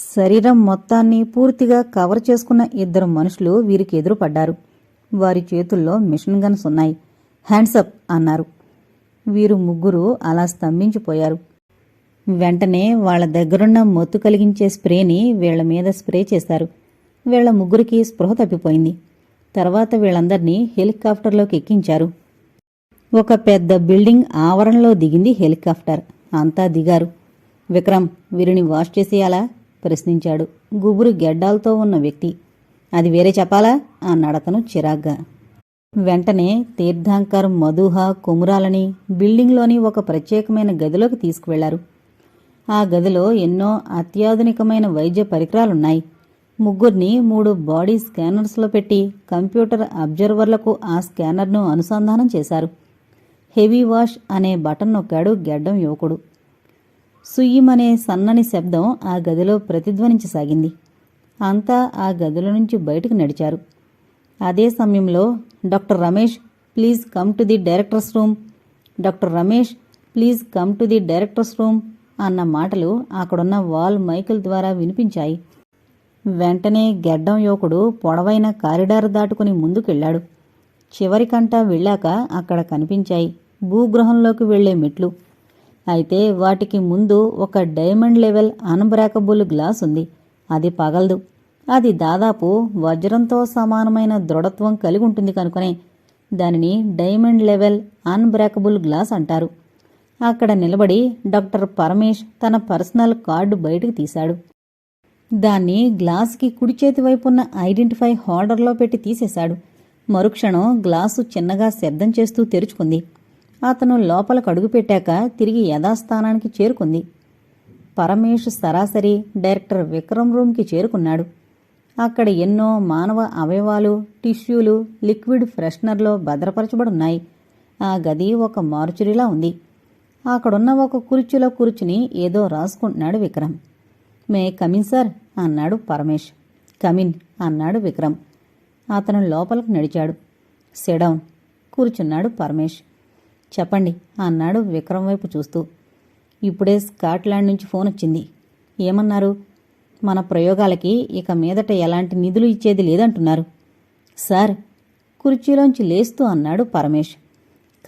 శరీరం మొత్తాన్ని పూర్తిగా కవర్ చేసుకున్న ఇద్దరు మనుషులు వీరికి ఎదురుపడ్డారు. వారి చేతుల్లో మిషన్ గన్స్ ఉన్నాయి. హ్యాండ్సప్ అన్నారు. వీరు ముగ్గురు అలా స్తంభించిపోయారు. వెంటనే వాళ్ళ దగ్గరున్న మొత్తు కలిగించే స్ప్రేని వీళ్ళ మీద స్ప్రే చేశారు. వీళ్ళ ముగ్గురికి స్పృహ తప్పిపోయింది. తర్వాత వీళ్ళందర్నీ హెలికాప్టర్లోకి ఎక్కించారు. ఒక పెద్ద బిల్డింగ్ ఆవరణలో దిగింది హెలికాప్టర్. అంతా దిగారు. విక్రమ్ వీరిని వాష్ చేసేయాలా? ప్రశ్నించాడు. గుబురు గెడ్డాలతో ఉన్న వ్యక్తి అది వేరే చెప్పాలా? అన్నాడతను చిరాగ్గా. వెంటనే తీర్థాంకర్ మధుహ కుమురాలని బిల్డింగ్లోని ఒక ప్రత్యేకమైన గదిలోకి తీసుకువెళ్ళారు. ఆ గదిలో ఎన్నో అత్యాధునికమైన వైద్య పరికరాలున్నాయి. ముగ్గురిని మూడు బాడీ స్కానర్స్లో పెట్టి కంప్యూటర్ అబ్జర్వర్లకు ఆ స్కానర్ను అనుసంధానం చేశారు. హెవీ వాష్ అనే బటన్ నొక్కాడు గెడ్డం యువకుడు. సుయ్యమనే సన్నని శబ్దం ఆ గదిలో ప్రతిధ్వనించసాగింది. అంతా ఆ గదిలో నుంచి బయటకు నడిచారు. అదే సమయంలో doctor Ramesh please come to the director's room. Doctor Ramesh please come to the director's room అన్న మాటలు అక్కడున్న వాల్ మైకుల ద్వారా వినిపించాయి. వెంటనే గెడ్డం యువకుడు పొడవైన కారిడార్ దాటుకుని ముందుకెళ్ళాడు చివరికంటా వెళ్ళాక అక్కడ కనిపించాయి భూగ్రహంలోకి వెళ్ళే మెట్లు. అయితే వాటికి ముందు ఒక డైమండ్ లెవెల్ అన్బ్రేకబుల్ గ్లాస్ ఉంది. అది పగలదు. అది దాదాపు వజ్రంతో సమానమైన దృఢత్వం కలిగి ఉంటుంది కనుకనే దానిని డైమండ్ లెవెల్ అన్బ్రేకబుల్ గ్లాస్ అంటారు. అక్కడ నిలబడి డాక్టర్ పరమేష్ తన పర్సనల్ కార్డు బయటకు తీశాడు. దాన్ని గ్లాసుకి కుడి చేతి వైపున్న ఐడెంటిఫై హోల్డర్లో పెట్టి తీసేశాడు. మరుక్షణం గ్లాసు చిన్నగా శబ్దం చేస్తూ తెరుచుకుంది. అతను లోపలకు అడుగుపెట్టాక తిరిగి యథాస్థానానికి చేరుకుంది. పరమేష్ సరాసరి డైరెక్టర్ విక్రమ్ రూమ్కి చేరుకున్నాడు. అక్కడ ఎన్నో మానవ అవయవాలు టిష్యూలు లిక్విడ్ ఫ్రెషనర్లో భద్రపరచబడున్నాయి. ఆ గది ఒక మార్చురీలా ఉంది. అక్కడున్న ఒక కుర్చీలో కూర్చుని ఏదో రాసుకుంటున్నాడు Vikram. May come in sir అన్నాడు పరమేష్ కమిన్ అన్నాడు విక్రమ్. అతను లోపలికి నడిచాడు. సెడౌన్ కూర్చున్నాడు పరమేష్ చెప్పండి అన్నాడు విక్రమ్ వైపు చూస్తూ. ఇప్పుడే స్కాట్లాండ్ నుంచి ఫోన్ వచ్చింది. ఏమన్నారు? మన ప్రయోగాలకి ఇక మీదట ఎలాంటి నిధులు ఇచ్చేది లేదంటున్నారు. సార్ కుర్చీలోంచి లేస్తూ అన్నాడు పరమేష్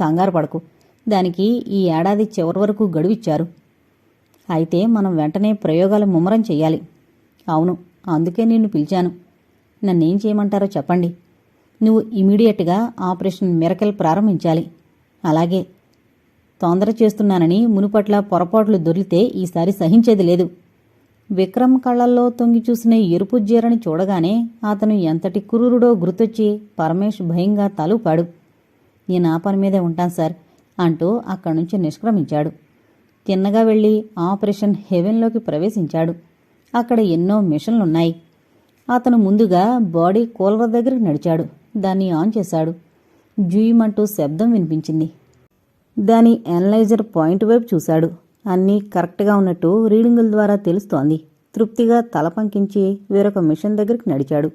కంగారు పడకు దానికి ఈ ఏడాది చివరి వరకు గడువిచ్చారు. అయితే మనం వెంటనే ప్రయోగాలు ముమ్మరం చెయ్యాలి. అవును అందుకే నిన్ను పిలిచాను. నన్నేం చేయమంటారో చెప్పండి. నువ్వు ఇమీడియట్గా ఆపరేషన్ మిరకల్ ప్రారంభించాలి. అలాగే తొందర చేస్తున్నానని మునుపట్ల పొరపాట్లు దొరికితే ఈసారి సహించేది లేదు. విక్రమ్ కళ్ళల్లో తొంగి చూసిన ఎరుపు జీరని చూడగానే అతను ఎంతటి క్రూరుడో గుర్తొచ్చి పరమేష్ భయంగా తలుపాడు. నేను ఆ పని మీదే ఉంటాను సార్ అంటూ అక్కడి నుంచి నిష్క్రమించాడు. తిన్నగా వెళ్ళి ఆపరేషన్ హెవెన్లోకి ప్రవేశించాడు. అక్కడ ఎన్నో మిషన్లున్నాయి. అతను ముందుగా బాడీ కూలర్ దగ్గరికి నడిచాడు. దాన్ని ఆన్ చేశాడు. జూయిమంటూ శబ్దం వినిపించింది. దాని అనలైజర్ పాయింట్ వైపు చూశాడు. అన్నీ కరెక్ట్గా ఉన్నట్టు రీడింగుల ద్వారా తెలుస్తోంది. తృప్తిగా తల పంకించి వేరొక మిషన్ దగ్గరికి నడిచాడు.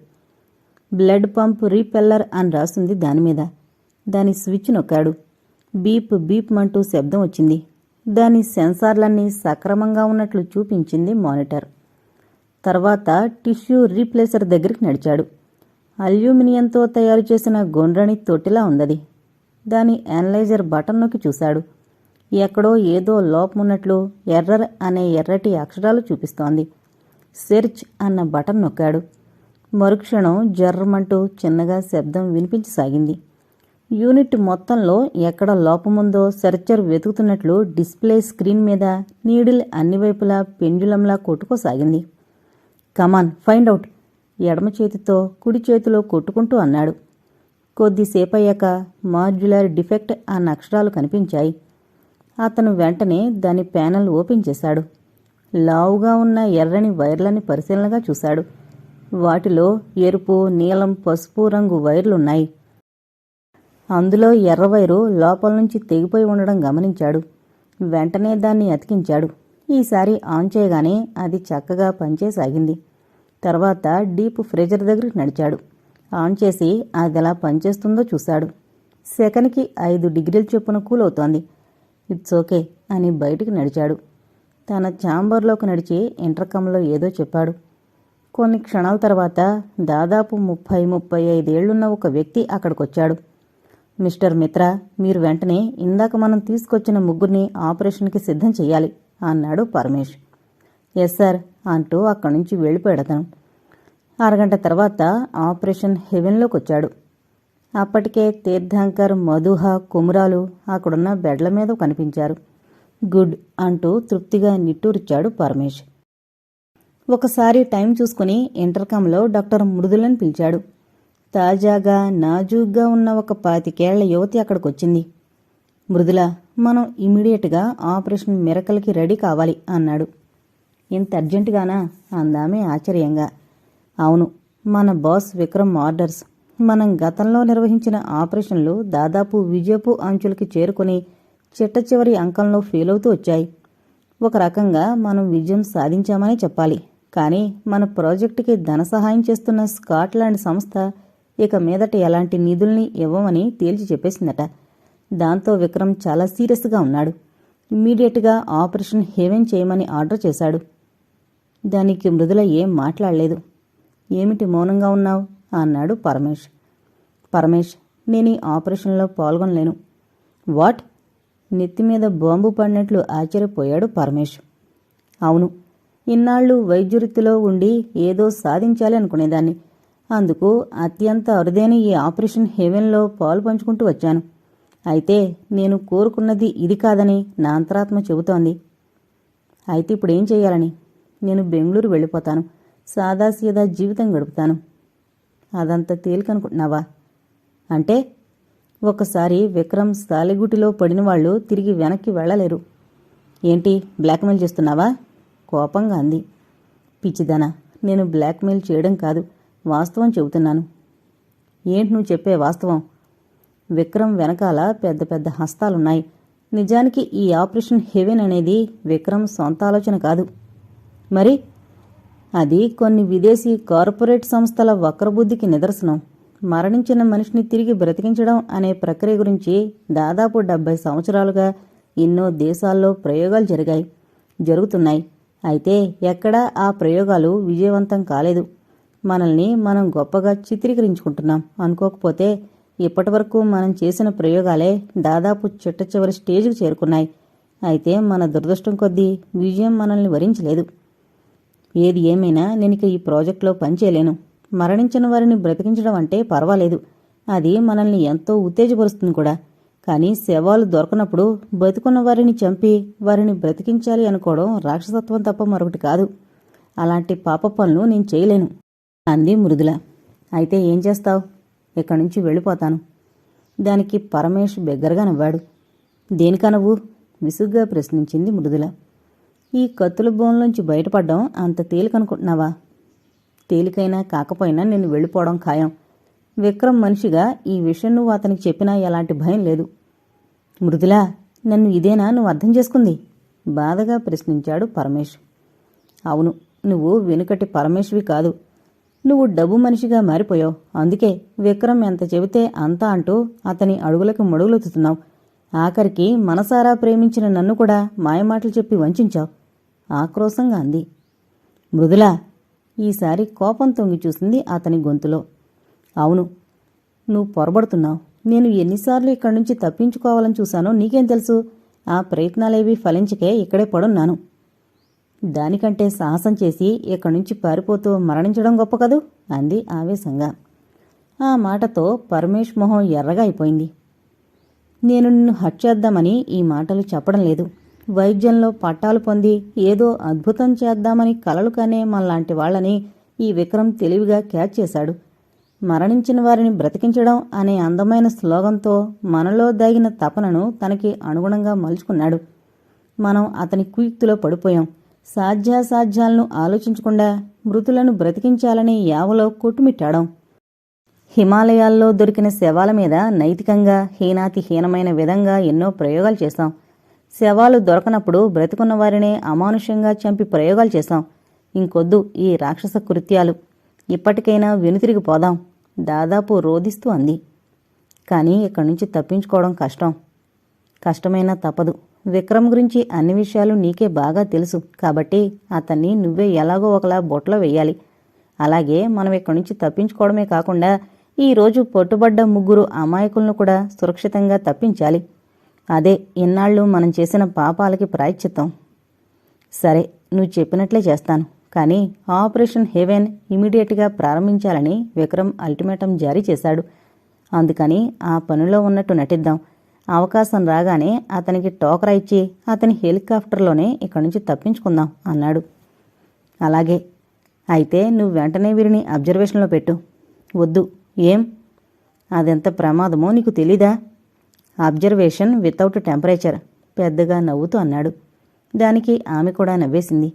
బ్లడ్ పంప్ రీపెల్లర్ అని రాసింది దానిమీద దాని స్విచ్ నొక్కాడు. బీప్ బీప్ మంటూ శబ్దం వచ్చింది. దాని సెన్సార్లన్నీ సక్రమంగా ఉన్నట్లు చూపించింది మానిటర్. తర్వాత టిష్యూ రీప్లేసర్ దగ్గరికి నడిచాడు. అల్యూమినియంతో తయారు చేసిన గొండ్రని తొట్టిలా ఉందది. దాని యానలైజర్ బటన్ నొక్కి చూశాడు. ఎక్కడో ఏదో లోపమున్నట్లు ఎర్రర్ అనే ఎర్రటి అక్షరాలు చూపిస్తోంది. సెర్చ్ అన్న బటన్ నొక్కాడు. మరుక్షణం జర్రమంటూ చిన్నగా శబ్దం వినిపించసాగింది. యూనిట్ మొత్తంలో ఎక్కడ లోపముందో సెర్చర్ వెతుకుతున్నట్లు డిస్ప్లే స్క్రీన్ మీద నీడిల్ అన్ని వైపులా పెండ్యులంలా కొట్టుకోసాగింది. కమాన్ ఫైండ్ అవుట్ ఎడమ చేతితో కుడి చేతిలో కొట్టుకుంటూ అన్నాడు. కొద్దిసేపయ్యాక మాడ్యులర్ డిఫెక్ట్ అన్న అక్షరాలు కనిపించాయి. అతను వెంటనే దాని ప్యానెల్ ఓపెన్ చేశాడు. లావుగా ఉన్న ఎర్రని వైర్లని పరిశీలనగా చూశాడు. వాటిలో ఎరుపు నీలం పసుపు రంగు వైర్లున్నాయి. అందులో ఎర్ర వైరు లోపల నుంచి తెగిపోయి ఉండడం గమనించాడు. వెంటనే దాన్ని అతికించాడు. ఈసారి ఆన్ చేయగానే అది చక్కగా పనిచేసాగింది. తర్వాత డీప్ ఫ్రిజర్ దగ్గరికి నడిచాడు. ఆన్ చేసి అది ఎలా పనిచేస్తుందో చూశాడు. సెకన్కి ఐదు డిగ్రీల చొప్పున కూల్ అవుతోంది. ఇట్స్ ఓకే అని బయటికి నడిచాడు. తన ఛాంబర్లోకి నడిచి ఇంటర్కంలో ఏదో చెప్పాడు. కొన్ని క్షణాల తర్వాత దాదాపు ముప్పై ముప్పై ఐదేళ్ళున్న ఒక వ్యక్తి అక్కడికొచ్చాడు. మిస్టర్ మిత్ర మీరు వెంటనే ఇందాక మనం తీసుకొచ్చిన ముగ్గురిని ఆపరేషన్కి సిద్ధం చేయాలి అన్నాడు పరమేష్. Yes sir. అంటూ అక్కడి నుంచి వెళ్ళిపోయాడు అరగంట తర్వాత ఆపరేషన్ హెవెన్లోకి వచ్చాడు అప్పటికే తీర్థంకర్ మధుహ కుమురాలు అక్కడున్న బెడ్ల మీద కనిపించారు. గుడ్ అంటూ తృప్తిగా నిట్టూరిచ్చాడు పరమేష్ ఒకసారి టైం చూసుకుని ఇంటర్కంలో డాక్టర్ మృదులను పిలిచాడు. తాజాగా నాజూగ్గా ఉన్న ఒక పాతికేళ్ళ యువతి అక్కడికొచ్చింది. మృదుల మనం ఇమీడియట్గా ఆపరేషన్ మిరకల్కి రెడీ కావాలి అన్నాడు. ఇంత అర్జెంటుగానా? అందామే ఆశ్చర్యంగా. అవును మన బాస్ విక్రమ్ ఆర్డర్స్. మనం గతంలో నిర్వహించిన ఆపరేషన్లు దాదాపు విజయపు అంచులకి చేరుకుని చిట్ట చివరి అంకంలో ఫెయిల్ అవుతూ వచ్చాయి. ఒక రకంగా మనం విజయం సాధించామనే చెప్పాలి. కానీ మన ప్రాజెక్టుకి ధన సహాయం చేస్తున్న స్కాట్లాండ్ సంస్థ ఇక మీదట ఎలాంటి నిధుల్ని ఇవ్వమని తేల్చి చెప్పేసిందట. దాంతో విక్రమ్ చాలా సీరియస్గా ఉన్నాడు. ఇమ్మీడియట్గా ఆపరేషన్ హేవెన్ చేయమని ఆర్డర్ చేశాడు. దానికి మృదుల ఏం మాట్లాడలేదు. ఏమిటి మౌనంగా ఉన్నావు? అన్నాడు పరమేష్ పరమేష్ నేను ఈ ఆపరేషన్లో పాల్గొనలేను. వాట్? నెత్తి మీద బాంబు పడినట్లు ఆశ్చర్యపోయాడు పరమేష్ అవును ఇన్నాళ్ళు వైద్యవృత్తిలో ఉండి ఏదో సాధించాలి అనుకునేదాన్ని. అందుకు అత్యంత అరుదైన ఈ ఆపరేషన్ హెవెన్లో పాలు పంచుకుంటూ వచ్చాను. అయితే నేను కోరుకున్నది ఇది కాదని నా అంతరాత్మ చెబుతోంది. అయితే ఇప్పుడు ఏం చేయాలని? నేను బెంగళూరు వెళ్ళిపోతాను. సాదాసీదా జీవితం గడుపుతాను. అదంత తేలికనుకుంటున్నావా? అంటే ఒకసారి విక్రమ్ సాలిగుటిలో పడిన వాళ్ళు తిరిగి వెనక్కి వెళ్ళలేరు. ఏంటి బ్లాక్మెయిల్ చేస్తున్నావా? కోపంగా అంది. పిచ్చిదనా నేను బ్లాక్మెయిల్ చేయడం కాదు వాస్తవం చెబుతున్నాను. ఏంటి నువ్వు చెప్పే వాస్తవం? విక్రమ్ వెనకాల పెద్ద పెద్ద హస్తాలున్నాయి. నిజానికి ఈ ఆపరేషన్ హెవెన్ అనేది విక్రమ్ సొంత ఆలోచన కాదు. మరి? అది కొన్ని విదేశీ కార్పొరేట్ సంస్థల వక్రబుద్ధికి నిదర్శనం. మరణించిన మనిషిని తిరిగి బ్రతికించడం అనే ప్రక్రియ గురించి దాదాపు డెబ్బై సంవత్సరాలుగా ఎన్నో దేశాల్లో ప్రయోగాలు జరిగాయి జరుగుతున్నాయి. అయితే ఎక్కడా ఆ ప్రయోగాలు విజయవంతం కాలేదు. మనల్ని మనం గొప్పగా చిత్రీకరించుకుంటున్నాం. అనుకోకపోతే ఇప్పటివరకు మనం చేసిన ప్రయోగాలే దాదాపు చిట్ట చివరి స్టేజ్కి చేరుకున్నాయి. అయితే మన దురదృష్టం కొద్దీ విజయం మనల్ని వరించలేదు. ఏది ఏమైనా నేను ఈ ప్రాజెక్టులో పనిచేయలేను మరణించిన వారిని బ్రతికించడం అంటే పర్వాలేదు. అది మనల్ని ఎంతో ఉత్తేజపరుస్తుంది కూడా. కానీ శవాలు దొరకనప్పుడు బతుకున్న వారిని చంపి వారిని బ్రతికించాలి అనుకోవడం రాక్షసత్వం తప్ప మరొకటి కాదు. అలాంటి పాప పనులు నేను చేయలేను. అంది మృదుల. అయితే ఏం చేస్తావు? ఇక్కడి నుంచి వెళ్ళిపోతాను? దానికి పరమేష్ బిగ్గరగా నవ్వాడు. దేనికా విసుగ్గా ప్రశ్నించింది మృదుల. ఈ కత్తుల బోన్లోంచి బయటపడడం అంత తేలికనుకుంటున్నావా? తేలికైనా కాకపోయినా నేను వెళ్ళిపోవడం ఖాయం. విక్రమ్ మనిషిగా ఈ విషయం నువ్వు అతనికి చెప్పినా ఎలాంటి భయం లేదు. మృదులా నన్ను ఇదేనా నువ్వు అర్థం చేసుకుంది? బాధగా ప్రశ్నించాడు పరమేష్ అవును నువ్వు వెనుకటి పరమేశ్వి కాదు. నువ్వు డబ్బు మనిషిగా మారిపోయావు. అందుకే విక్రమ్ ఎంత చెబితే అంతా అంటూ అతని అడుగులకు మడుగులొత్తుతున్నావు. ఆఖరికి మనసారా ప్రేమించిన నన్ను కూడా మాయమాటలు చెప్పి వంచావు. ఆక్రోశంగా అంది. మృదులా ఈసారి కోపం తొంగి చూసింది అతని గొంతులో. అవును నువ్వు పొరబడుతున్నావు. నేను ఎన్నిసార్లు ఇక్కడి నుంచి తప్పించుకోవాలని చూశానో నీకేం తెలుసు? ఆ ప్రయత్నాలేవి ఫలించకే ఇక్కడే పడున్నాను. దానికంటే సాహసం చేసి ఇక్కడి నుంచి పారిపోతూ మరణించడం గొప్ప కదూ? అంది ఆవేశంగా. ఆ మాటతో పరమేష్ మొహం ఎర్రగా అయిపోయింది. నేను నిన్ను హత్యేద్దామని ఈ మాటలు చెప్పడం లేదు. వైద్యంలో పట్టాలు పొంది ఏదో అద్భుతం చేద్దామని కలలు కనే మనలాంటి వాళ్ళని ఈ విక్రమ్ తెలివిగా క్యాచ్ చేశాడు. మరణించిన వారిని బ్రతికించడం అనే అందమైన స్లోగంతో మనలో దాగిన తపనను తనకి అనుగుణంగా మలుచుకున్నాడు. మనం అతని కుయుక్తిలో పడిపోయాం. సాధ్యాసాధ్యాలను ఆలోచించకుండా మృతులను బ్రతికించాలని యావలో కొట్టుమిట్టాడం. హిమాలయాల్లో దొరికిన శవాల మీద నైతికంగా హీనాతి హీనమైన విధంగా ఎన్నో ప్రయోగాలు చేశాం. శవాలు దొరకనప్పుడు బ్రతికున్న వారినే అమానుష్యంగా చంపి ప్రయోగాలు చేశాం. ఇంకొద్దు ఈ రాక్షస కృత్యాలు. ఇప్పటికైనా వెనుతిరిగి పోదాం దాదాపు రోధిస్తూ అంది. కానీ ఇక్కడి నుంచి తప్పించుకోవడం కష్టం. కష్టమైనా తప్పదు. విక్రమ్ గురించి అన్ని విషయాలు నీకే బాగా తెలుసు. కాబట్టి అతన్ని నువ్వే ఎలాగో ఒకలా బొట్లో వెయ్యాలి అలాగే మనం ఇక్కడి నుంచి తప్పించుకోవడమే కాకుండా ఈ రోజు పట్టుబడ్డ ముగ్గురు అమాయకులను కూడా సురక్షితంగా తప్పించాలి. అదే ఇన్నాళ్ళు మనం చేసిన పాపాలకి ప్రాయశ్చిత్తం. సరే నువ్వు చెప్పినట్లే చేస్తాను. కానీ ఆపరేషన్ హెవెన్ ఇమీడియట్గా ప్రారంభించాలని విక్రమ్ అల్టిమేటం జారీ చేశాడు. అందుకని ఆ పనిలో ఉన్నట్టు నటిద్దాం. అవకాశం రాగానే అతనికి టోకరా ఇచ్చి అతని హెలికాప్టర్లోనే ఇక్కడి నుంచి తప్పించుకుందాం అన్నాడు. అలాగే. అయితే నువ్వు వెంటనే వీరిని అబ్జర్వేషన్లో పెట్టు. వద్దు. ఏం? అదెంత ప్రమాదమో నీకు తెలీదా? అబ్జర్వేషన్ వితౌట్ టెంపరేచర్ పెద్దగా నవ్వుతూ అన్నాడు. దానికి ఆమె కూడా నవ్వేసింది.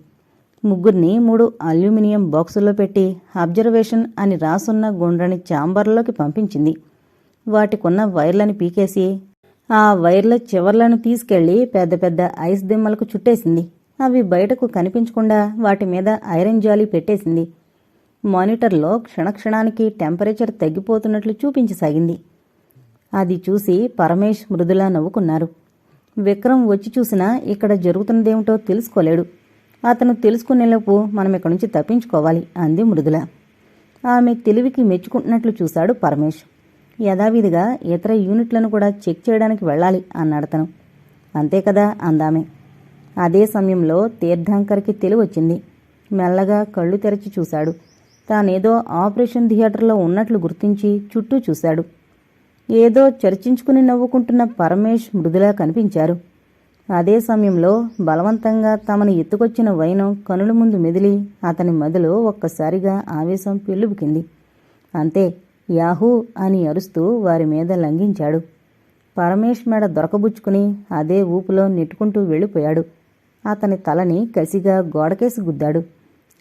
ముగ్గురిని మూడు అల్యూమినియం బాక్సుల్లో పెట్టి అబ్జర్వేషన్ అని రాసున్న గుండ్రని ఛాంబర్లోకి పంపించింది. వాటికున్న వైర్లను పీకేసి ఆ వైర్ల చివర్లను తీసుకెళ్ళి పెద్ద పెద్ద ఐస్ దిమ్మలకు చుట్టేసింది. అవి బయటకు కనిపించకుండా వాటి మీద ఐరన్ జాలి పెట్టేసింది. మానిటర్లో క్షణక్షణానికి టెంపరేచర్ తగ్గిపోతున్నట్లు చూపించసాగింది. అది చూసి పరమేష్ మృదులా నవ్వుకున్నారు. విక్రమ్ వచ్చి చూసినా ఇక్కడ జరుగుతున్నదేమిటో తెలుసుకోలేడు. అతను తెలుసుకునేలోపు మనం ఇక్కడి నుంచి తప్పించుకోవాలి అంది మృదుల. ఆమె తెలివికి మెచ్చుకుంటున్నట్లు చూశాడు పరమేష్ యథావిధిగా ఇతర యూనిట్లను కూడా చెక్ చేయడానికి వెళ్ళాలి అన్నాడతను అంతే కదా అందామె. అదే సమయంలో తీర్థాంకర్కి తెలివొచ్చింది మెల్లగా కళ్ళు తెరచి చూశాడు. తానేదో ఆపరేషన్ థియేటర్లో ఉన్నట్లు గుర్తించి చుట్టూ చూశాడు. ఏదో చర్చించుకుని నవ్వుకుంటున్న పరమేష్ మృదులా కనిపించారు. అదే సమయంలో బలవంతంగా తమను ఎత్తుకొచ్చిన వైనం కనుల ముందు మెదిలి అతని మదిలో ఒక్కసారిగా ఆవేశం పెళ్ళుబుకింది అంతే యాహూ అని అరుస్తూ వారి మీద లంఘించాడు. పరమేష్ మెడ దొరకబుచ్చుకుని అదే ఊపులో నెట్టుకుంటూ వెళ్ళిపోయాడు. అతని తలని కసిగా గోడకేసి గుద్దాడు.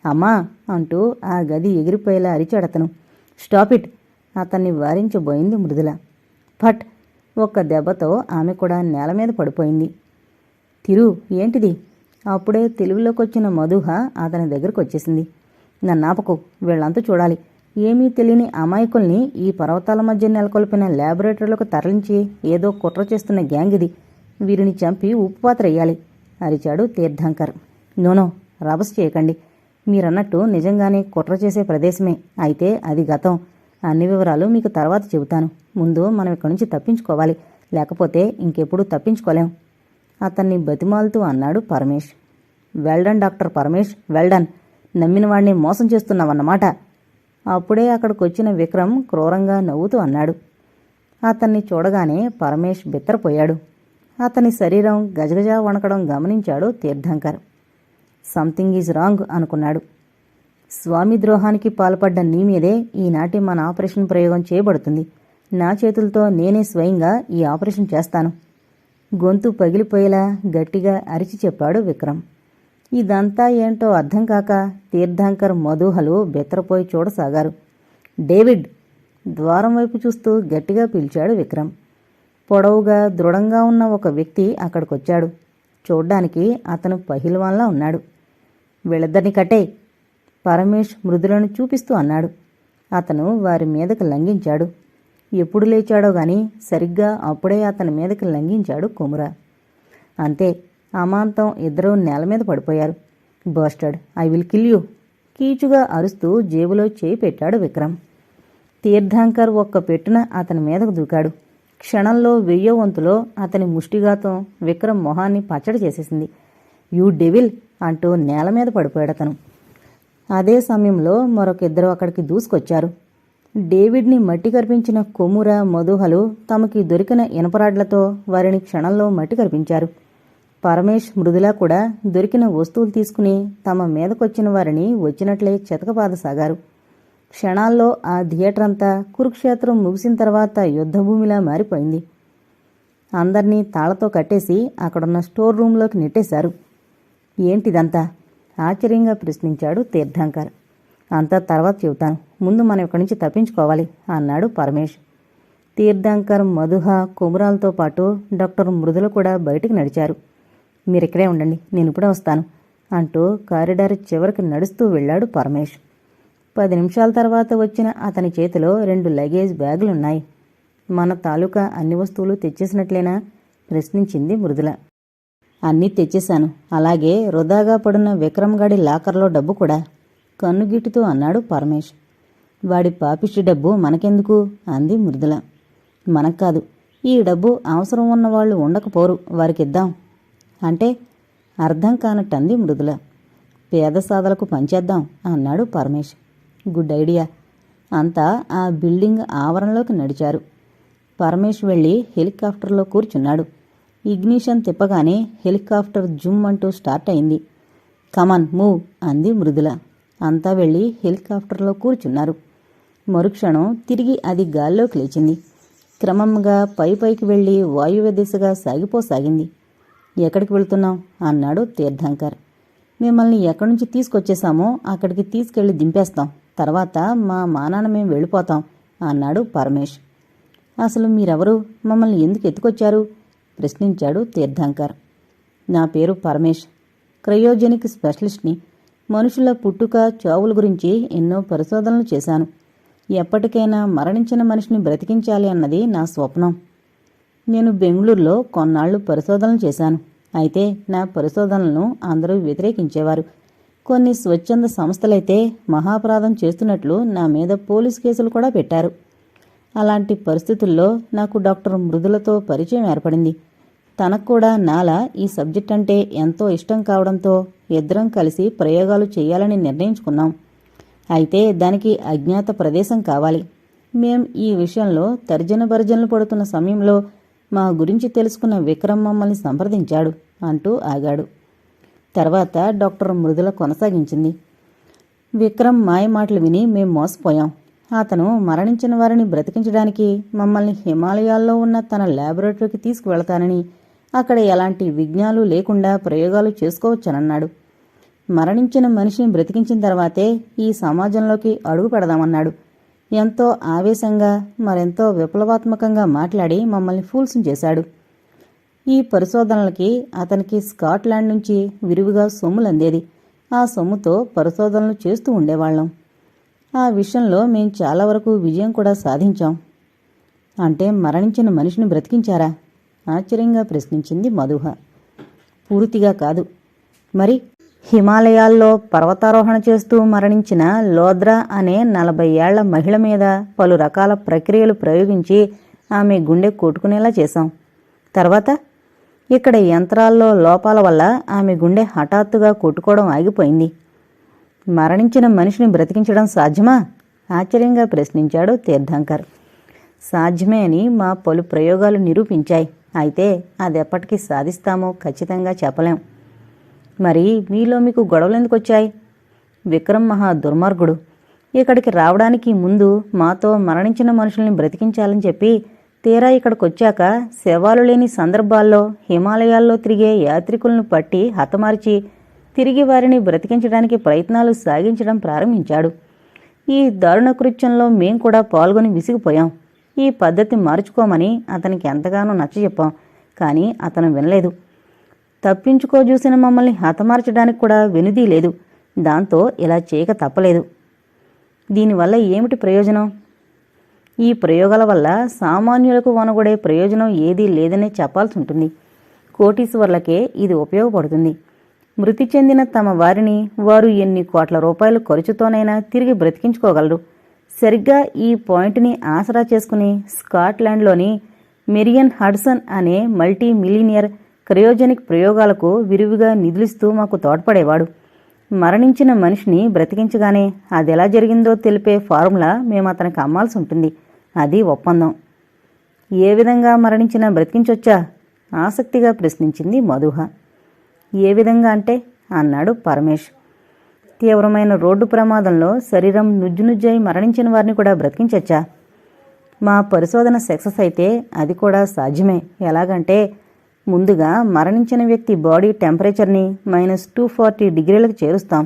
అమ్మా అంటూ ఆ గది ఎగిరిపోయేలా అరిచాడతను స్టాప్ ఇట్! అతన్ని వారించబోయింది మృదుల. ఫట్! ఒక్క దెబ్బతో ఆమె కూడా నేల మీద పడిపోయింది. తిరు ఏంటిది? అప్పుడే తెలుగులోకి వచ్చిన మధుహ అతని దగ్గరకు వచ్చేసింది నన్నాపకు వీళ్ళంతా చూడాలి. ఏమీ తెలియని అమాయకుల్ని ఈ పర్వతాల మధ్య నెలకొల్పిన ల్యాబొరేటరీలకు తరలించి ఏదో కుట్ర చేస్తున్న గ్యాంగ్ ఇది. వీరిని చంపి ఉప్పు పాత్ర వేయాలి అరిచాడు తీర్థంకర్. నోనో రభస్ చేయకండి. మీరన్నట్టు నిజంగానే కుట్ర చేసే ప్రదేశమే. అయితే అది గతం. అన్ని వివరాలు మీకు తర్వాత చెబుతాను. ముందు మనం ఇక్కడి నుంచి తప్పించుకోవాలి. లేకపోతే ఇంకెప్పుడు తప్పించుకోలేం. అతన్ని బతిమాలుతూ అన్నాడు Paramesh well done doctor Paramesh well done నమ్మిన వాణ్ణి మోసం చేస్తున్నావన్నమాట. అప్పుడే అక్కడికొచ్చిన విక్రమ్ క్రూరంగా నవ్వుతూ అన్నాడు. అతన్ని చూడగానే పరమేష్ బిత్తరపోయాడు. అతని శరీరం గజగజ వణకడం గమనించాడు తీర్థంకర్. సంథింగ్ ఈజ్ రాంగ్ అనుకున్నాడు. స్వామి ద్రోహానికి పాల్పడ్డ నీ మీదే ఈనాటి మన ఆపరేషన్ ప్రయోగం చేయబడుతుంది. నా చేతులతో నేనే స్వయంగా ఈ ఆపరేషన్ చేస్తాను. గొంతు పగిలిపోయేలా గట్టిగా అరిచి చెప్పాడు విక్రమ్. ఇదంతా ఏంటో అర్థం కాక తీర్థంకర్ మధుహలు బెత్తరపోయి చూడసాగారు. డేవిడ్! ద్వారం వైపు చూస్తూ గట్టిగా పిలిచాడు విక్రమ్. పొడవుగా దృఢంగా ఉన్న ఒక వ్యక్తి అక్కడికొచ్చాడు. చూడ్డానికి అతను పహిల్వాన్లా ఉన్నాడు. వీళ్ళిద్దరిని కట్టే పరమేష్ మృదులను చూపిస్తూ అన్నాడు. అతను వారి మీదకు లంఘించాడు. ఎప్పుడు లేచాడో గాని సరిగ్గా అప్పుడే అతని మీదకి లంఘించాడు కుమురా. అంతే అమాంతం ఇద్దరూ నేల మీద పడిపోయారు. Bastard I will kill you కీచుగా అరుస్తూ జేబులో చేయి పెట్టాడు విక్రమ్. తీర్థంకర్ ఒక్క పెట్టున అతని మీదకు దూకాడు. క్షణంలో వెయ్యో వంతులో అతని ముష్టిఘాతం విక్రమ్ మొహాన్ని పచ్చడి చేసేసింది. యూ డెవిల్ అంటూ నేల మీద పడిపోయాడు అతను. అదే సమయంలో మరొక ఇద్దరు అక్కడికి దూసుకొచ్చారు. డేవిడ్ని మట్టి కరిపించిన కొమ్ముర మధుహలు తమకి దొరికిన ఇనపరాడ్లతో వారిని క్షణంలో మట్టి కరిపించారు. పరమేష్ మృదుల కూడా దొరికిన వస్తువులు తీసుకుని తమ మీదకొచ్చిన వారిని వచ్చినట్లే చెతకపాదసాగారు. క్షణాల్లో ఆ థియేటర్ అంతా కురుక్షేత్రం ముగిసిన తర్వాత యుద్ధభూమిలా మారిపోయింది. అందర్నీ తాళతో కట్టేసి అక్కడున్న స్టోర్ రూంలోకి నెట్టేశారు. ఏంటిదంతా? ఆశ్చర్యంగా ప్రశ్నించాడు తీర్థంకర్. అంతా తర్వాత చెబుతాను. ముందు మనం ఇక్కడి నుంచి తప్పించుకోవాలి అన్నాడు పరమేష్ తీర్థంకర్ మధుహ కుమరాలతో పాటు డాక్టర్ మృదులు కూడా బయటికి నడిచారు. మీరిక్కడే ఉండండి నేను ఇప్పుడే వస్తాను అంటూ కారిడార్ చివరికి నడుస్తూ వెళ్ళాడు పరమేష్ పది నిమిషాల తర్వాత వచ్చిన అతని చేతిలో రెండు లగేజ్ బ్యాగులున్నాయి. మన తాలూకా అన్ని వస్తువులు తెచ్చేసినట్లేనా? ప్రశ్నించింది మృదుల. అన్నీ తెచ్చేశాను. అలాగే వృధాగా పడిన విక్రమ్ గాడి లాకర్లో డబ్బు కూడా. కన్నుగిట్టుతూ అన్నాడు పరమేష్ వాడి పాపిష్టి డబ్బు మనకెందుకు? అంది మృదుల. మనకు కాదు ఈ డబ్బు అవసరం ఉన్న వాళ్ళు ఉండకపోరు. వారికిద్దాం. అంటే అర్థం కానట్టంది మృదుల. పేద సాధలకు పంచేద్దాం అన్నాడు పరమేష్ గుడ్ ఐడియా. అంతా ఆ బిల్డింగ్ ఆవరణలోకి నడిచారు. పరమేష్ వెళ్ళి హెలికాప్టర్లో కూర్చున్నాడు. ఇగ్నిషన్ తిప్పగానే హెలికాప్టర్ జుమ్ అంటూ స్టార్ట్ అయింది. కమన్ మూవ్ అంది మృదుల. అంతా వెళ్ళి హెలికాప్టర్లో కూర్చున్నారు. మరుక్షణం తిరిగి అది గాల్లోకి లేచింది. క్రమంగా పై పైకి వెళ్ళి వాయువ్య దిశగా సాగిపోసాగింది. ఎక్కడికి వెళ్తున్నాం అన్నాడు తీర్థంకర్. మిమ్మల్ని ఎక్కడి నుంచి తీసుకొచ్చేసామో అక్కడికి తీసుకెళ్ళి దింపేస్తాం. తర్వాత మా మానాన మేము వెళ్ళిపోతాం అన్నాడు పరమేష్ అసలు మీరెవరు? మమ్మల్ని ఎందుకు ఎత్తుకొచ్చారు? ప్రశ్నించాడు తీర్థంకర్. నా పేరు పరమేష్ క్రయోజెనిక్ స్పెషలిస్ట్ని మనుషుల పుట్టుక చావుల గురించి ఎన్నో పరిశోధనలు చేశాను. ఎప్పటికైనా మరణించిన మనిషిని బ్రతికించాలి అన్నది నా స్వప్నం. నేను బెంగళూరులో కొన్నాళ్ళు పరిశోధనలు చేశాను. అయితే నా పరిశోధనలను అందరూ వ్యతిరేకించేవారు. కొన్ని స్వచ్ఛంద సంస్థలైతే మహాపరాధం చేస్తున్నట్లు నా మీద పోలీస్ కేసులు కూడా పెట్టారు. అలాంటి పరిస్థితుల్లో నాకు డాక్టర్ మృదులతో పరిచయం ఏర్పడింది. తనకు కూడా నాలా ఈ సబ్జెక్ట్ అంటే ఎంతో ఇష్టం కావడంతో ఇద్దరం కలిసి ప్రయోగాలు చేయాలని నిర్ణయించుకున్నాం. అయితే దానికి అజ్ఞాత ప్రదేశం కావాలి. మేం ఈ విషయంలో తర్జన భర్జనలు పడుతున్న సమయంలో మా గురించి తెలుసుకున్న విక్రమ్ మమ్మల్ని సంప్రదించాడు అంటూ ఆగాడు. తర్వాత డాక్టర్ మృదుల కొనసాగించింది. విక్రమ్ మాయ మాటలు విని మేం మోసపోయాం. అతను మరణించిన వారిని బ్రతికించడానికి మమ్మల్ని హిమాలయాల్లో ఉన్న తన ల్యాబొరేటరీకి తీసుకువెళతానని అక్కడ ఎలాంటి విఘ్నాలు లేకుండా ప్రయోగాలు చేసుకోవచ్చనన్నాడు. మరణించిన మనిషిని బ్రతికించిన తర్వాతే ఈ సమాజంలోకి అడుగు పెడదామన్నాడు. ఎంతో ఆవేశంగా మరెంతో విప్లవాత్మకంగా మాట్లాడి మమ్మల్ని ఫూల్స్ చేశాడు. ఈ పరిశోధనలకి అతనికి స్కాట్లాండ్ నుంచి విరివిగా సొమ్ములందేది ఆ సొమ్ముతో పరిశోధనలు చేస్తూ ఉండేవాళ్ళం. ఆ విషయంలో మేం చాలా వరకు విజయం కూడా సాధించాం. అంటే మరణించిన మనిషిని బ్రతికించారా? ఆశ్చర్యంగా ప్రశ్నించింది మధుహ. పూర్తిగా కాదు. మరి హిమాలయాల్లో పర్వతారోహణ చేస్తూ మరణించిన లోద్రా అనే నలభై ఏళ్ళ మహిళ మీద పలు రకాల ప్రక్రియలు ప్రయోగించి ఆమె గుండె కొట్టుకునేలా చేశాం. తర్వాత ఇక్కడ యంత్రాల్లో లోపాల వల్ల ఆమె గుండె హఠాత్తుగా కొట్టుకోవడం ఆగిపోయింది. మరణించిన మనిషిని బ్రతికించడం సాధ్యమా? ఆశ్చర్యంగా ప్రశ్నించాడు తీర్థంకర్. సాధ్యమే అని మా పలు ప్రయోగాలు నిరూపించాయి. అయితే అది ఎప్పటికీ సాధిస్తామో ఖచ్చితంగా చెప్పలేం. మరి మీలో మీకు గొడవలు ఎందుకు వచ్చాయి? విక్రమ్ మహా దుర్మార్గుడు. ఇక్కడికి రావడానికి ముందు మాతో మరణించిన మనుషుల్ని బ్రతికించాలని చెప్పి తీరా ఇక్కడికి వచ్చాక శవాలు లేని సందర్భాల్లో హిమాలయాల్లో తిరిగే యాత్రికులను పట్టి హతమార్చి తిరిగి వారిని బ్రతికించడానికి ప్రయత్నాలు సాగించడం ప్రారంభించాడు. ఈ దారుణ కృత్యంలో మేం కూడా పాల్గొని విసిగిపోయాం. ఈ పద్ధతి మార్చుకోమని అతనికి ఎంతగానో నచ్చజెప్పాం కానీ అతను వినలేదు. తప్పించుకోజూసిన మమ్మల్ని హతమార్చడానికి కూడా వెనుదీ లేదు. దాంతో ఇలా చేయక తప్పలేదు. దీనివల్ల ఏమిటి ప్రయోజనం? ఈ ప్రయోగాల వల్ల సామాన్యులకు వనగొడే ప్రయోజనం ఏదీ లేదనే చెప్పాల్సి ఉంటుంది. కోటీశ్వర్లకే ఇది ఉపయోగపడుతుంది. మృతి చెందిన తమ వారిని వారు ఎన్ని కోట్ల రూపాయలు ఖర్చుతోనైనా తిరిగి బ్రతికించుకోగలరు. సరిగ్గా ఈ పాయింట్ని ఆసరా చేసుకుని స్కాట్లాండ్లోని మెరియన్ హడ్సన్ అనే మల్టీ మిలీనియర్ క్రయోజనిక్ ప్రయోగాలకు విరివిగా నిధులిస్తూ మాకు తోడ్పడేవాడు. మరణించిన మనిషిని బ్రతికించగానే అది ఎలా జరిగిందో తెలిపే ఫార్ములా మేము అతనికి అమ్మాల్సి ఉంటుంది. అది ఒప్పందం. ఏ విధంగా మరణించినా బ్రతికించొచ్చా? ఆసక్తిగా ప్రశ్నించింది మధుహ. ఏ విధంగా అంటే? అన్నాడు పరమేష్ తీవ్రమైన రోడ్డు ప్రమాదంలో శరీరం నుజ్జునుజ్జై మరణించిన వారిని కూడా బ్రతికించచ్చా? మా పరిశోధన సక్సెస్ అయితే అది కూడా సాధ్యమే. ఎలాగంటే ముందుగా మరణించిన వ్యక్తి బాడీ టెంపరేచర్ని మైనస్ టూ ఫార్టీ డిగ్రీలకు చేరుస్తాం.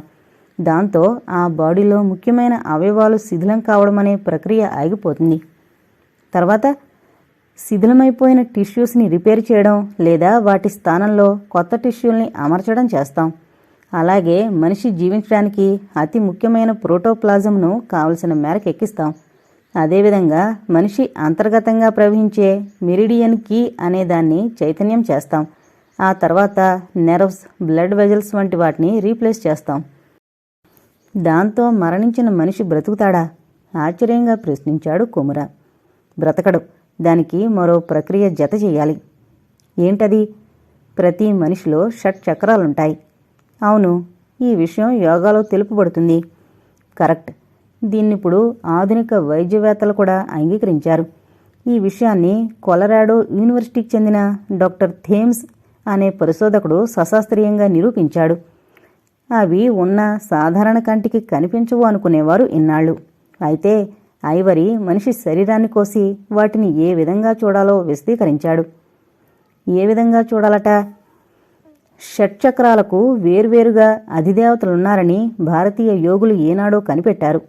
దాంతో ఆ బాడీలో ముఖ్యమైన అవయవాలు శిథిలం కావడం అనే ప్రక్రియ ఆగిపోతుంది. తర్వాత శిథిలమైపోయిన టిష్యూస్ని రిపేర్ చేయడం లేదా వాటి స్థానంలో కొత్త టిష్యూల్ని అమర్చడం చేస్తాం. అలాగే మనిషి జీవించడానికి అతి ముఖ్యమైన ప్రోటోప్లాజంను కావలసిన మేరకు ఎక్కిస్తాం. అదేవిధంగా మనిషి అంతర్గతంగా ప్రవహించే మెరిడియన్ కీ అనే దాన్ని చైతన్యం చేస్తాం. ఆ తర్వాత నెర్వ్స్ బ్లడ్ వెజల్స్ వంటి వాటిని రీప్లేస్ చేస్తాం. దాంతో మరణించిన మనిషి బ్రతుకుతాడా? ఆశ్చర్యంగా ప్రశ్నించాడు కుముర. బ్రతకడు. దానికి మరో ప్రక్రియ జత చేయాలి. ఏంటది? ప్రతి మనిషిలో షట్ చక్రాలుంటాయి. అవును ఈ విషయం యోగాలో తెలుపబడుతుంది. కరెక్ట్. దీన్నిప్పుడు ఆధునిక వైద్యవేత్తలు కూడా అంగీకరించారు. ఈ విషయాన్ని కొలరాడో యూనివర్సిటీకి చెందిన డాక్టర్ థేమ్స్ అనే పరిశోధకుడు సశాస్త్రీయంగా నిరూపించాడు. అవి ఉన్న సాధారణ కంటికి కనిపించవు అనుకునేవారు ఇన్నాళ్ళు. అయితే ఐవరీ మనిషి శరీరాన్ని కోసి వాటిని ఏ విధంగా చూడాలో విశదీకరించాడు. ఏ విధంగా చూడాలట? షట్చక్రాలకు వేర్వేరుగా అధిదేవతలున్నారని భారతీయ యోగులు ఏనాడో కనిపెట్టారు.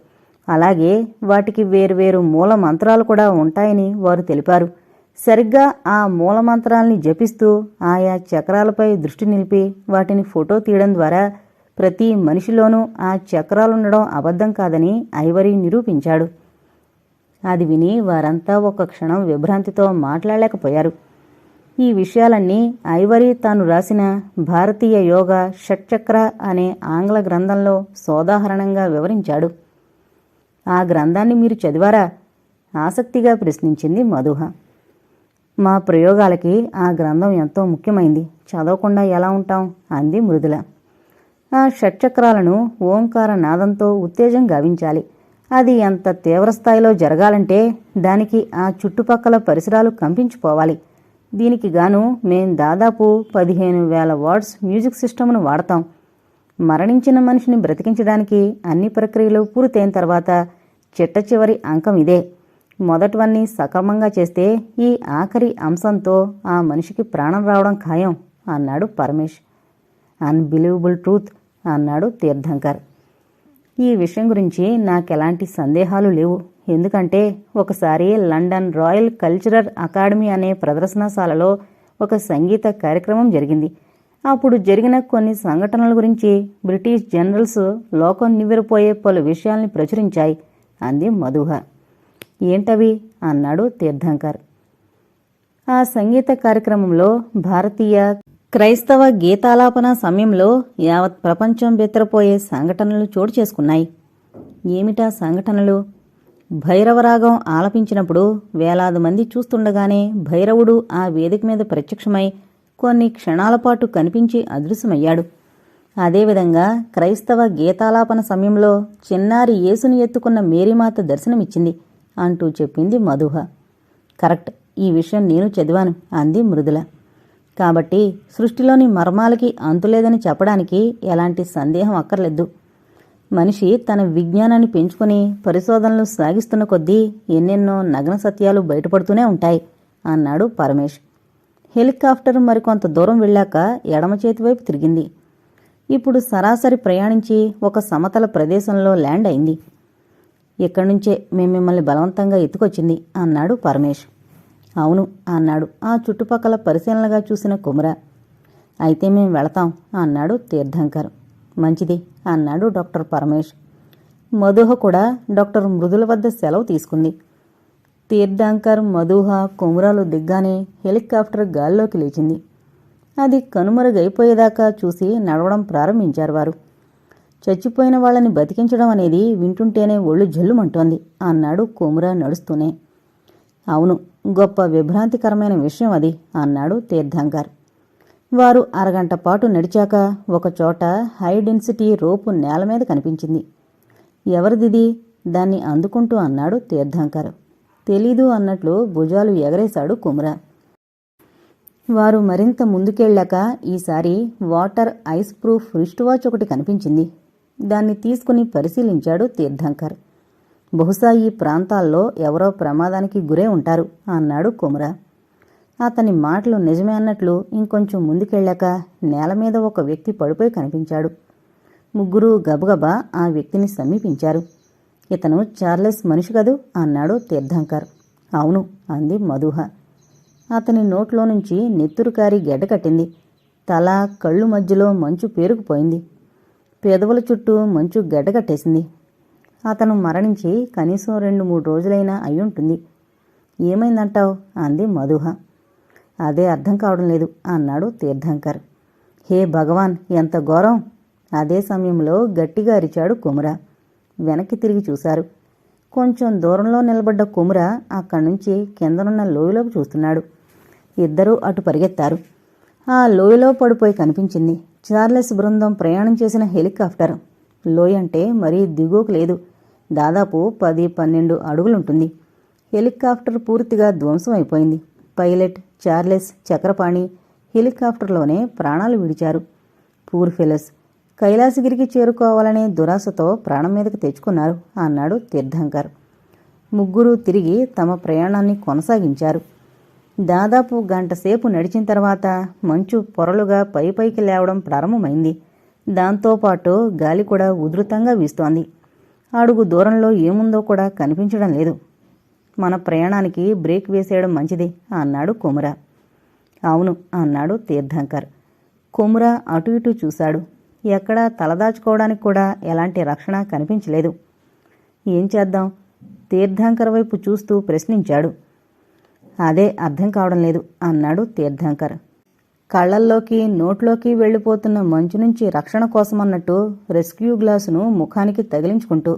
అలాగే వాటికి వేర్వేరు మూల మంత్రాలు కూడా ఉంటాయని వారు తెలిపారు. సరిగ్గా ఆ మూల మంత్రాల్ని జపిస్తూ ఆయా చక్రాలపై దృష్టి నిలిపి వాటిని ఫోటో తీయడం ద్వారా ప్రతి మనిషిలోనూ ఆ చక్రాలుండడం అబద్ధం కాదని ఐవరీ నిరూపించాడు. అది విని వారంతా ఒక క్షణం విభ్రాంతితో మాట్లాడలేకపోయారు. ఈ విషయాలన్నీ ఐవరీ తాను రాసిన భారతీయ యోగ షట్చక్ర అనే ఆంగ్ల గ్రంథంలో సోదాహరణంగా వివరించాడు. ఆ గ్రంథాన్ని మీరు చదివారా? ఆసక్తిగా ప్రశ్నించింది మధుహ. మా ప్రయోగాలకి ఆ గ్రంథం ఎంతో ముఖ్యమైంది. చదవకుండా ఎలా ఉంటాం? అంది మృదుల. ఆ షట్చక్రాలను ఓంకార నాదంతో ఉత్తేజం గావించాలి. అది ఎంత తీవ్రస్థాయిలో జరగాలంటే దానికి ఆ చుట్టుపక్కల పరిసరాలు కంపించిపోవాలి. దీనికి గాను మేం దాదాపు పదిహేను వేల వాట్స్ మ్యూజిక్ సిస్టమ్ను వాడతాం. మరణించిన మనిషిని బ్రతికించడానికి అన్ని ప్రక్రియలు పూర్తయిన తర్వాత చిట్ట చివరి అంకం ఇదే. మొదటివన్నీ సక్రమంగా చేస్తే ఈ ఆఖరి అంశంతో ఆ మనిషికి ప్రాణం రావడం ఖాయం అన్నాడు పరమేష్ అన్బిలీవబుల్ ట్రూత్ అన్నాడు తీర్థంకర్. ఈ విషయం గురించి నాకెలాంటి సందేహాలు లేవు. ఎందుకంటే ఒకసారి లండన్ రాయల్ కల్చరల్ అకాడమీ అనే ప్రదర్శనశాలలో ఒక సంగీత కార్యక్రమం జరిగింది. అప్పుడు జరిగిన కొన్ని సంఘటనల గురించి బ్రిటిష్ జనరల్స్ లోకం నివ్వెరపోయే పలు విషయాల్ని ప్రచురించాయి. అంది మధుహ ఏంటవి? అన్నాడు తీర్థంకర్. ఆ సంగీత కార్యక్రమంలో భారతీయ క్రైస్తవ గీతాలాపన సమయంలో యావత్ ప్రపంచం బెత్తరపోయే సంఘటనలు చోటు చేసుకున్నాయి. ఏమిటా సంఘటనలు? భైరవరాగం ఆలపించినప్పుడు వేలాది మంది చూస్తుండగానే భైరవుడు ఆ వేదిక మీద ప్రత్యక్షమై కొన్ని క్షణాల పాటు కనిపించి అదృశ్యమయ్యాడు. అదేవిధంగా క్రైస్తవ గీతాలాపన సమయంలో చిన్నారి యేసుని ఎత్తుకున్న మేరీమాత దర్శనమిచ్చింది అంటూ చెప్పింది మధుహ. కరెక్ట్ ఈ విషయం నేను చదివాను అంది మృదుల. కాబట్టి సృష్టిలోని మర్మాలకి అంతులేదని చెప్పడానికి ఎలాంటి సందేహం అక్కర్లేదు. మనిషి తన విజ్ఞానాన్ని పెంచుకుని పరిశోధనలు సాగిస్తున్న కొద్దీ ఎన్నెన్నో నగ్న సత్యాలు బయటపడుతూనే ఉంటాయి అన్నాడు పరమేష్ హెలికాప్టర్ మరికొంత దూరం వెళ్ళాక ఎడమ చేతి వైపు తిరిగింది. ఇప్పుడు సరాసరి ప్రయాణించి ఒక సమతల ప్రదేశంలో ల్యాండ్ అయింది. ఇక్కడి నుంచే మేము మిమ్మల్ని బలవంతంగా ఎత్తుకొచ్చింది అన్నాడు పరమేష్ అవును అన్నాడు ఆ చుట్టుపక్కల పరిశీలనగా చూసిన కుమర. అయితే మేము వెళతాం అన్నాడు తీర్థంకర్. మంచిది అన్నాడు డాక్టర్ పరమేష్ మధుహ కూడా డాక్టర్ మృదుల వద్ద సెలవు తీసుకుంది. తీర్థాంకర్ మధుహ కుమురాలు దిగ్గానే హెలికాప్టర్ గాల్లోకి లేచింది. అది కనుమరుగైపోయేదాకా చూసి నడవడం ప్రారంభించారు వారు. చచ్చిపోయిన వాళ్ళని బతికించడం అనేది వింటుంటేనే ఒళ్ళు జల్లుమంటోంది అన్నాడు కుమురా నడుస్తూనే. అవును గొప్ప విభ్రాంతికరమైన విషయం అది అన్నాడు తీర్థంకర్. వారు అరగంట పాటు నడిచాక ఒకచోట హై డెన్సిటీ రోపు నేల మీద కనిపించింది. ఎవరిదిది? దాన్ని అందుకుంటూ అన్నాడు తీర్థంకర్. తెలీదు అన్నట్లు భుజాలు ఎగరేశాడు కుమ్రా. వారు మరింత ముందుకెళ్ళాక ఈసారి water ice proof wrist watch ఒకటి కనిపించింది. దాన్ని తీసుకుని పరిశీలించాడు తీర్థంకర్. బహుశా ఈ ప్రాంతాల్లో ఎవరో ప్రమాదానికి గురే ఉంటారు అన్నాడు కుమరా. అతని మాటలు నిజమే అన్నట్లు ఇంకొంచెం ముందుకెళ్ళాక నేల మీద ఒక వ్యక్తి పడిపోయి కనిపించాడు. ముగ్గురు గబగబా ఆ వ్యక్తిని సమీపించారు. ఇతను చార్లెస్ మనిషి కదూ అన్నాడు తీర్థంకర్. అవును అంది మధుహ. అతని నోట్లో నుంచి నెత్తురు కారి గెడ్డకట్టింది తల కళ్ళు మధ్యలో మంచు పేరుకుపోయింది. పెదవుల చుట్టూ మంచు గడ్డకట్టేసింది అతను మరణించి కనీసం రెండు మూడు రోజులైనా అయ్యుంటుంది. ఏమైందంటావు? అంది మధుహ. అదే అర్థం కావడం లేదు అన్నాడు తీర్థంకర్. హే భగవాన్ ఎంత ఘోరం! అదే సమయంలో గట్టిగా అరిచాడు కుముర. వెనక్కి తిరిగి చూశారు. కొంచెం దూరంలో నిలబడ్డ కుముర అక్కడి నుంచి కిందనున్న లోయలోకి చూస్తున్నాడు. ఇద్దరూ అటు పరిగెత్తారు. ఆ లోయలో పడిపోయి కనిపించింది చార్లెస్ బృందం ప్రయాణం చేసిన హెలికాప్టర్. లోయ అంటే మరీ దిగువకు లేదు. దాదాపు పది పన్నెండు అడుగులుంటుంది. హెలికాప్టర్ పూర్తిగా ధ్వంసం అయిపోయింది. పైలట్ చార్లెస్ చక్రపాణి హెలికాప్టర్లోనే ప్రాణాలు విడిచారు. పూర్ ఫెలస్ కైలాసగిరికి చేరుకోవాలనే దురాశతో ప్రాణం మీదకు తెచ్చుకున్నారు అన్నాడు తీర్థంకర్. ముగ్గురు తిరిగి తమ ప్రయాణాన్ని కొనసాగించారు. దాదాపు గంట సేపు నడిచిన తర్వాత మంచు పొరలుగా పై పైకి లేవడం ప్రారంభమైంది. దాంతోపాటు గాలి కూడా ఉధృతంగా వీస్తోంది. అడుగు దూరంలో ఏముందో కూడా కనిపించడం లేదు. మన ప్రయాణానికి బ్రేక్ వేసేయడం మంచిది అన్నాడు కొముర. అవును అన్నాడు తీర్థంకర్. కొముర అటు ఇటు చూశాడు. ఎక్కడా తలదాచుకోవడానికి కూడా ఎలాంటి రక్షణ కనిపించలేదు. ఏం చేద్దాం? తీర్థంకర్ వైపు చూస్తూ ప్రశ్నించాడు. అదే అర్థం కావడం లేదు అన్నాడు తీర్థంకర్. కళ్ళల్లోకి నోట్లోకి వెళ్ళిపోతున్న మంచు నుంచి రక్షణ కోసమన్నట్టు రెస్క్యూ గ్లాసును ముఖానికి తగిలించుకుంటూ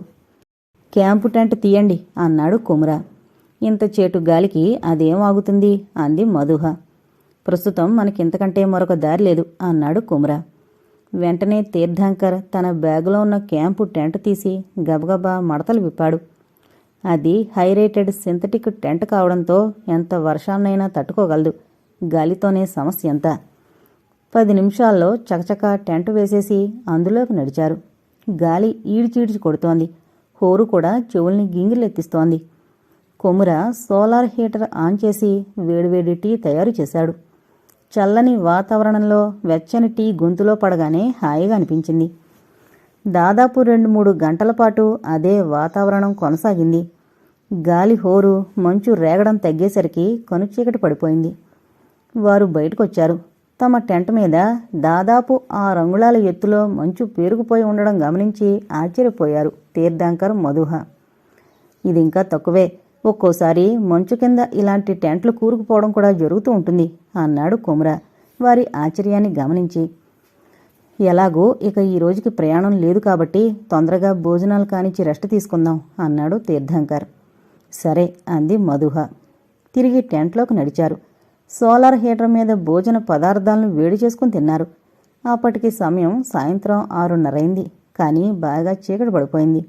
క్యాంపు టెంట్ తీయండి అన్నాడు కుమరా. ఇంత చేటు గాలికి అదేం ఆగుతుంది? అంది మధుహ. ప్రస్తుతం మనకింతకంటే మరొక దారి లేదు అన్నాడు కుమర. వెంటనే తీర్థంకర్ తన బ్యాగులో ఉన్న క్యాంపు టెంట్ తీసి గబగబా మడతలు విప్పాడు. అది హైరేటెడ్ సింథటిక్ టెంట్ కావడంతో ఎంత వర్షాన్నైనా తట్టుకోగలదు. గాలితోనే సమస్య ఎంత? పది నిమిషాల్లో చకచక టెంట్ వేసేసి అందులోకి నడిచారు. గాలి ఈడ్చీడ్చి కొడుతోంది. హోరు కూడా చెవుల్ని గింగిలెత్తిస్తోంది కొముర సోలార్ హీటర్ ఆన్ చేసి వేడివేడి టీ తయారు చేశాడు. చల్లని వాతావరణంలో వెచ్చని టీ గొంతులో పడగానే హాయిగా అనిపించింది. దాదాపు రెండు మూడు గంటల పాటు అదే వాతావరణం కొనసాగింది. గాలి హోరు మంచు రేగడం తగ్గేసరికి కనుచీకటి పడిపోయింది. వారు బయటకొచ్చారు. తమ టెంట్ మీద దాదాపు ఆ రంగుళాల ఎత్తులో మంచు పేరుకుపోయి ఉండడం గమనించి ఆశ్చర్యపోయారు తీర్థాంకర్ మధుహ. ఇది ఇంకా తక్కువే. ఒక్కోసారి మంచు కింద ఇలాంటి టెంట్లు కూరుకుపోవడం కూడా జరుగుతూ ఉంటుంది అన్నాడు కుమ్రా. వారి ఆశ్చర్యాన్ని గమనించి. ఎలాగో ఇక ఈ రోజుకి ప్రయాణం లేదు కాబట్టి తొందరగా భోజనాలు కానిచ్చి రెస్ట్ తీసుకుందాం అన్నాడు తీర్థంకర్. సరే అంది మధుహ. తిరిగి టెంట్లోకి నడిచారు. సోలార్ హీటర్ మీద భోజన పదార్థాలను వేడి చేసుకుని తిన్నారు. అప్పటికి సమయం సాయంత్రం ఆరున్నరైంది. కానీ బాగా చీకటి పడిపోయింది.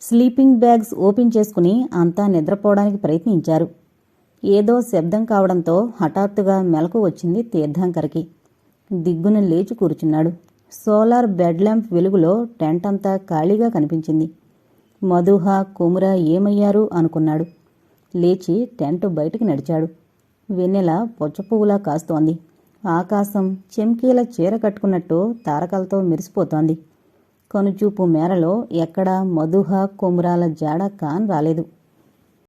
స్లీపింగ్ బ్యాగ్స్ ఓపెన్ చేసుకుని అంతా నిద్రపోవడానికి ప్రయత్నించారు. ఏదో శబ్దం కావడంతో హఠాత్తుగా మెలకు వచ్చింది తీర్థంకర్కి. దిగ్గున లేచి కూర్చున్నాడు. సోలార్ బెడ్ ల్యాంప్ వెలుగులో టెంట్ అంతా ఖాళీగా కనిపించింది. మధుహ కుముర ఏమయ్యారు అనుకున్నాడు. లేచి టెంట్ బయటికి నడిచాడు. వెన్నెల పొచ్చపువ్వులా కాస్తోంది. ఆకాశం చెంకీల చీర కట్టుకున్నట్టు తారకలతో మెరిసిపోతోంది. కనుచూపు మేరలో ఎక్కడా మధుహ కొమురాల జాడ కాన్ రాలేదు.